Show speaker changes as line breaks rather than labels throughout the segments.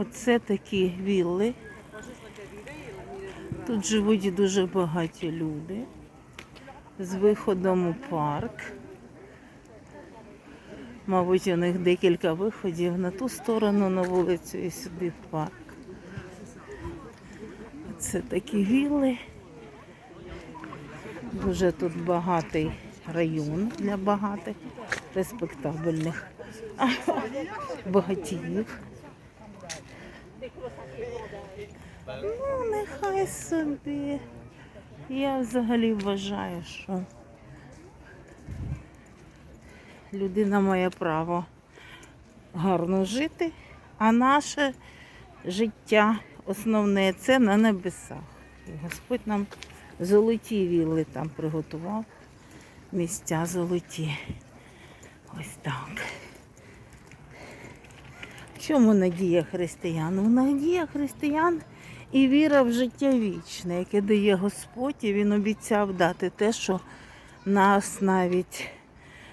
Оце такі вілли. Тут живуть дуже багаті люди з виходом у парк. Мабуть, у них декілька виходів на ту сторону, на вулицю і сюди в парк. Це такі вілли. Дуже тут багатий район для багатих, респектабельних багатіїв. Ну, нехай собі. Я взагалі вважаю, що людина має право гарно жити, а наше життя основне це на небесах. І Господь нам золоті вілли там приготував. Місця золоті. Ось так. В чому надія християн? Ну, надія християн і віра в життя вічне, яке дає Господь, і Він обіцяв дати те, що нас навіть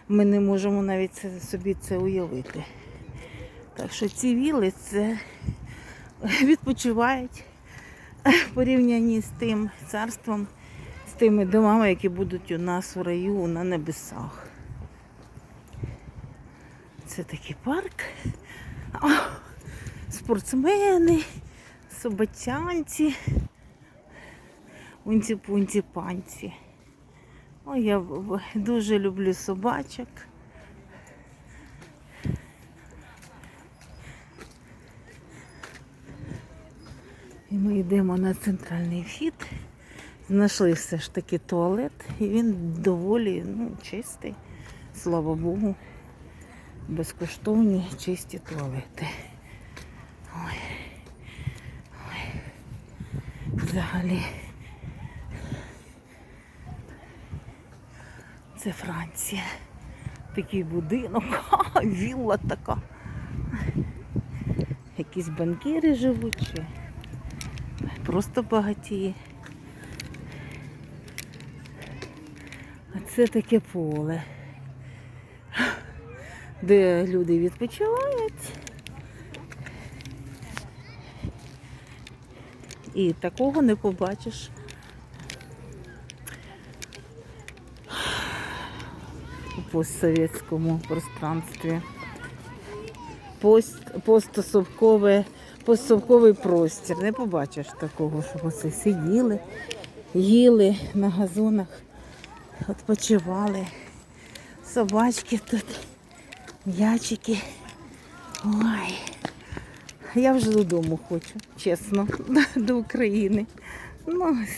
ми не можемо навіть собі це уявити. Так що ці віли це відпочивають в порівнянні з тим царством, з тими домами, які будуть у нас у раю на небесах. Це такий парк. Спортсмени, собачанці, унці-пунці панці. Ой, я дуже люблю собачок. І ми йдемо на центральний вхід. Знайшли все ж таки туалет, і він доволі ну, чистий, слава Богу. Безкоштовні чисті туалети. Ой. Ой. Взагалі. Це Франція. Такий будинок, Ха, вілла така. Якісь банкіри живуть чи просто багатії. А це таке поле, де люди відпочивають. І такого не побачиш. У постсовєтському пространстві. Пост, постсовковий простір. Не побачиш такого, щоб оце сиділи, їли на газонах, відпочивали. Собачки тут, м'ячики. Ой. Я вже додому хочу, чесно, до України. Ну, ось